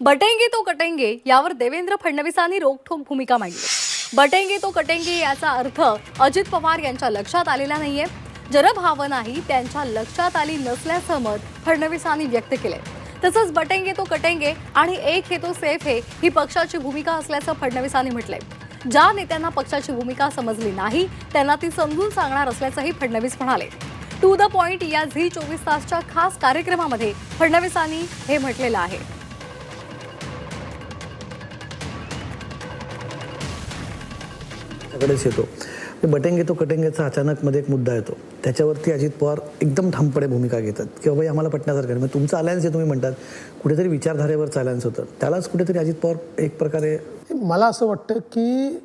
बटेंगे तो कटेंगे यावर देवेंद्र फडणवीसांनी रोखठोक भूमिका मांडली. बटेंगे तो कटेंगे याचा अर्थ अजित पवार यांच्या लक्षात आलेला नाहीये. जनभावनाही त्यांच्या लक्षात आली नसल्याचं मत फडणवीसांनी व्यक्त केलंय. तसंच बटेंगे तो कटेंगे आणि एक हे तो सेफ हे ही पक्षाची भूमिका असल्याचं फडणवीसांनी म्हटलंय. ज्या नेत्यांना पक्षाची भूमिका समजली नाही त्यांना ती समजून सांगणार असल्याचंही फडणवीस म्हणाले. टू द पॉइंट या झी चोवीस तासच्या खास कार्यक्रमामध्ये फडणवीसांनी हे म्हटलेलं आहे. सगळेच येतो. बटेंगे तो कटेंगेचा अचानक मध्ये एक मुद्दा येतो. त्याच्यावरती अजित पवार एकदम ठामपणे भूमिका घेतात. की बाबा आम्हाला पटण्यासारखं नाही. म्हणजे तुमचं अलायन्स हे तुम्ही म्हणतात. कुठेतरी विचारधारेवरचं अलायन्स होतं. त्यालाच कुठेतरी अजित पवार एक प्रकारे मला असं वाटतं की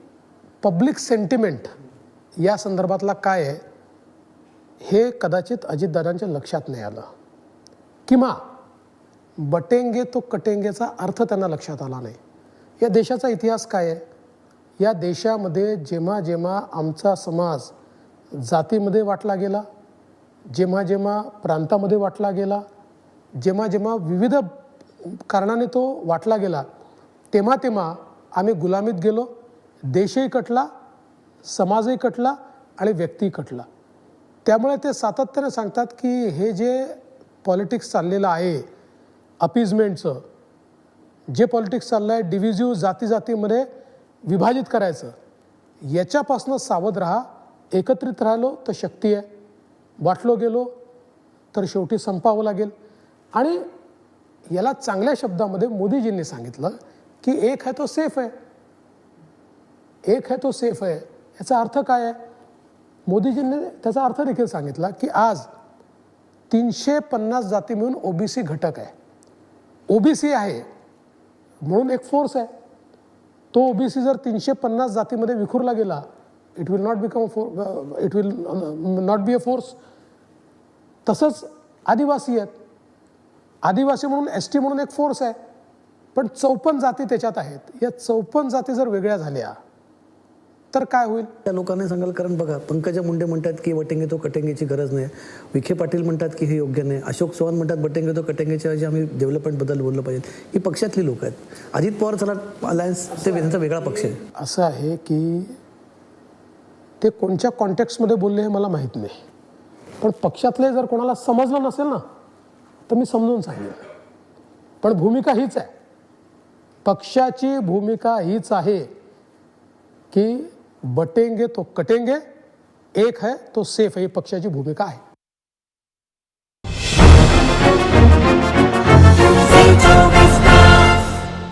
पब्लिक सेंटिमेंट या संदर्भातला काय आहे हे कदाचित अजितदादांच्या लक्षात नाही आलं. किंवा बटेंगे तो कटेंगेचा अर्थ त्यांना लक्षात आला नाही. या देशाचा इतिहास काय आहे? या देशामध्ये जेव्हा जेव्हा आमचा समाज जातीमध्ये वाटला गेला जेव्हा जेव्हा प्रांतामध्ये वाटला गेला जेव्हा जेव्हा विविध कारणाने तो वाटला गेला तेव्हा तेव्हा आम्ही गुलामीत गेलो देशही कटला समाजही कटला आणि व्यक्तीही कटला. त्यामुळे ते सातत्याने सांगतात की हे जे पॉलिटिक्स चाललेलं आहे अपीजमेंटचं जे पॉलिटिक्स चाललं आहे डिव्हिजिव्ह जाती जातीमध्ये विभाजित करायचं. याच्यापासून सावध राहा एकत्रित राहिलो तर शक्ती आहे. वाटलो गेलो तर शेवटी संपावं लागेल. आणि याला चांगल्या शब्दामध्ये मोदीजींनी सांगितलं की एक आहे तो सेफ आहे. एक है तो सेफ आहे. याचा अर्थ काय आहे? मोदीजींनी त्याचा अर्थ देखील सांगितला की आज तीनशे पन्नास जाती मिळून ओबीसी घटक आहे. ओबीसी आहे म्हणून एक फोर्स आहे. तो ओबीसी जर तीनशे पन्नास जातीमध्ये विखुरला गेला it will not become for it will not be a force तसंच आदिवासी आहेत. आदिवासी म्हणून एस टी म्हणून एक फोर्स आहे. पण चौपन्न जाती त्याच्यात आहेत. या चौपन्न जाती जर वेगळ्या झाल्या तर काय होईल? त्या लोकांनी सांगाल कारण बघा पंकजा मुंडे म्हणतात की वटेंगे तो कटेंगेची गरज नाही. विखे पाटील म्हणतात की हे योग्य नाही. अशोक चव्हाण म्हणतात बटेंगे तो कटेंगेच्या ऐवजी आम्ही डेव्हलपमेंटबद्दल बोललं पाहिजे. ही पक्षातली लोक आहेत. अजित पवार चला अलायन्स ते त्यांचा वेगळा पक्ष आहे. असं आहे की ते कोणत्या कॉन्टेक्स्टमध्ये बोलले हे मला माहीत नाही. पण पक्षातले जर कोणाला समजलं नसेल ना तर मी समजून सांगेन. पण भूमिका हीच आहे. पक्षाची भूमिका हीच आहे की बटेंगे तो कटेंगे एक है तो सेफ है ही पक्षाची भूमिका आहे